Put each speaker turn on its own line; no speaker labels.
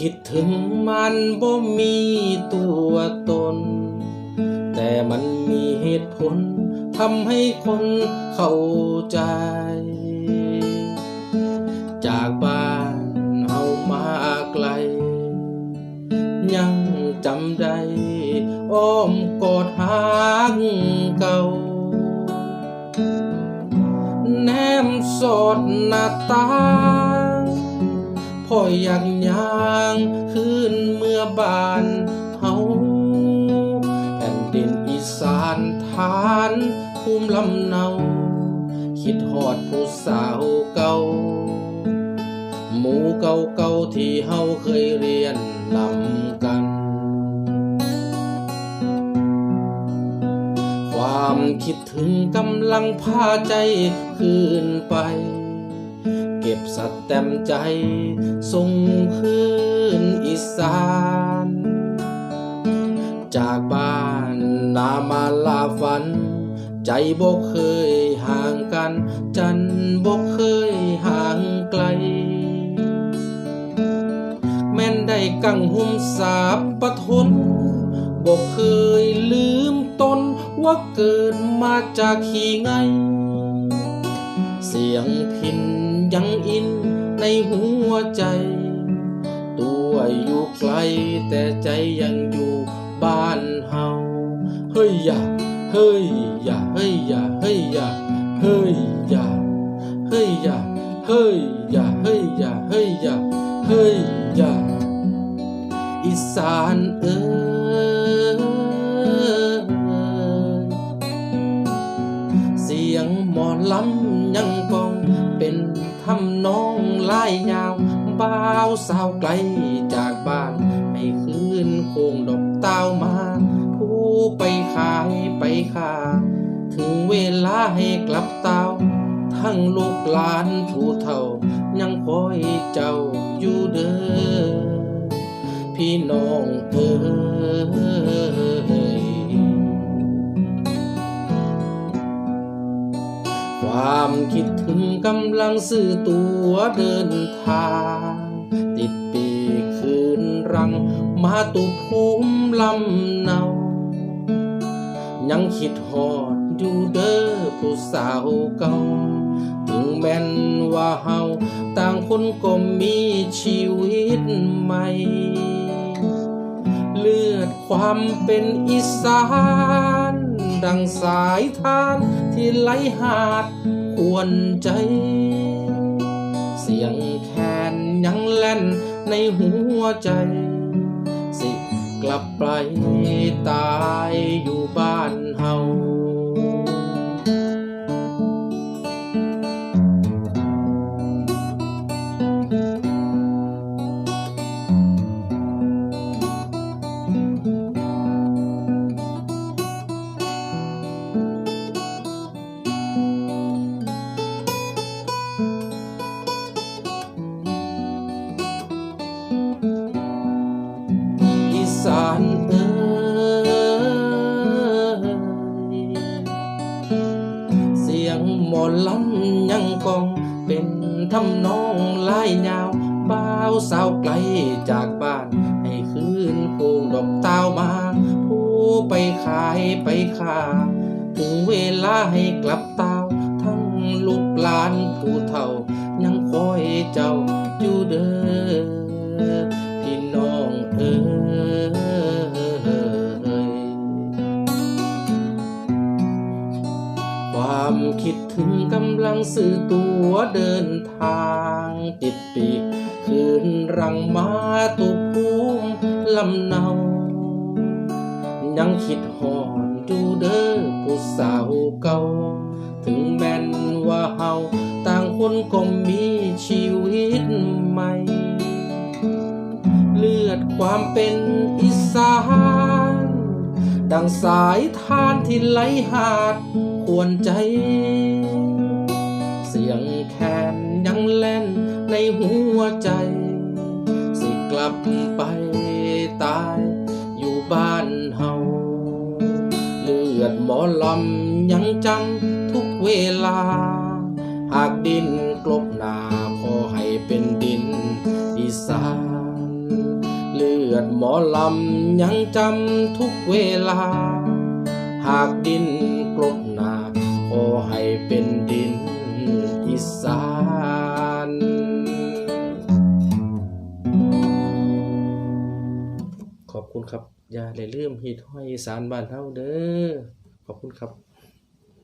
คิดถึงมันบ่มีตัวตน แต่มันมีเหตุผลทำให้คนเข้าใจ จากบ้านเฮามาไกล ยังจำได้อ้อมกอดหางเก่า แนมสดหน้าตา งพ่ออยากย่างคืนเมื่อบานเฮาแผ่นดินอีสานฐานภูมิลำเนา คิดหอดผู้สาวเก่า หมูเก่าเก่าที่เฮาเคยเรียนนำกัน ความคิดถึงกำลังพาใจคืนไป ก็บสดแต้มใจส่งคืนอีสาน จากบ้านนามาลาฝัน ใจบ่เคยห่างกัน จันบ่เคยห่างไกล แม่นได้กังหุมสาบปะทนบกเคยลืมตนว่าเกิดมาจากขี้ไง เสียงพิน ยังอินในหัวใจ ตัวอยู่ไกลแต่ใจยังอยู่บ้านเฮา เฮ้ยอย่า เฮ้ยอย่า เฮ้ยอย่า เฮ้ยอย่า เฮ้ยอย่า เฮ้ยอย่า เฮ้ยอย่า เฮ้ยอย่า เฮ้ยอย่า เฮ้ยอย่า อีสานเอ้ย งหมอลำยังกอง เป็นทำนองลายยาวบ่าวสาวไกลจากบ้าน ให้คืนโคงดอกเต้ามา ผู้ไปขายไปขาถึงเวลาให้กลับเต้าทั้งลูกหลานผู้เฒ่า ยังคอยเจ้าอยู่เด้อ คิดถึงกำลังสื่อตัวเดินทาง ติดปีคืนรัง มาตุภูมิลำเนา ยังคิดหอดอยู่เด้อผู้สาวเก่า ถึงแม้นว่าเฮาต่างคนก็มีชีวิตใหม่เลือดความเป็นอีสาน ดังสายทานที่ไหลหาด ควนใจ เสียงแคนยังแล่นในหัวใจ สิกลับไปตายอยู่บ้านเฮา สานเอ้ยเสียงหมอลำยังกอง เป็นทำนองลายยาวบ่าวสาวไกลจากบ้าน ให้คืนโกงดอกเต้ามา ผู้ไปขายไปขาถึงเวลาให้กลับเต้า ทั้งลูกหลานผู้เฒ่า ยังคอยเจ้าอยู่เด้อังสือตัวเดินทางติดปีกคืนรังมาตุภูมิลำเนา ยังคิดหอนดูเด้อผู้สาวเก่า ถึงแม้นว่าเฮาต่างคนก็มีชีวิตใหม่ เลือดความเป็นอีสานดังสายทานที่ไหลหาดควรใจ สียงแคนยังเล่นในหัวใจ สิกลับไปตายอยู่บ้านเฮาเลือดหมอลำยังจำทุกเวลา หากดินกลบหนาขอให้เป็นดินอีสานเลือดหมอลำยังจำทุกเวลา หากดินกลบหนาขอให้เป็นดิน สานขอบคุณครับ อย่าได้ลืมฮิดห้อยอีสานบ้านเฮาเด้อขอบคุณครับ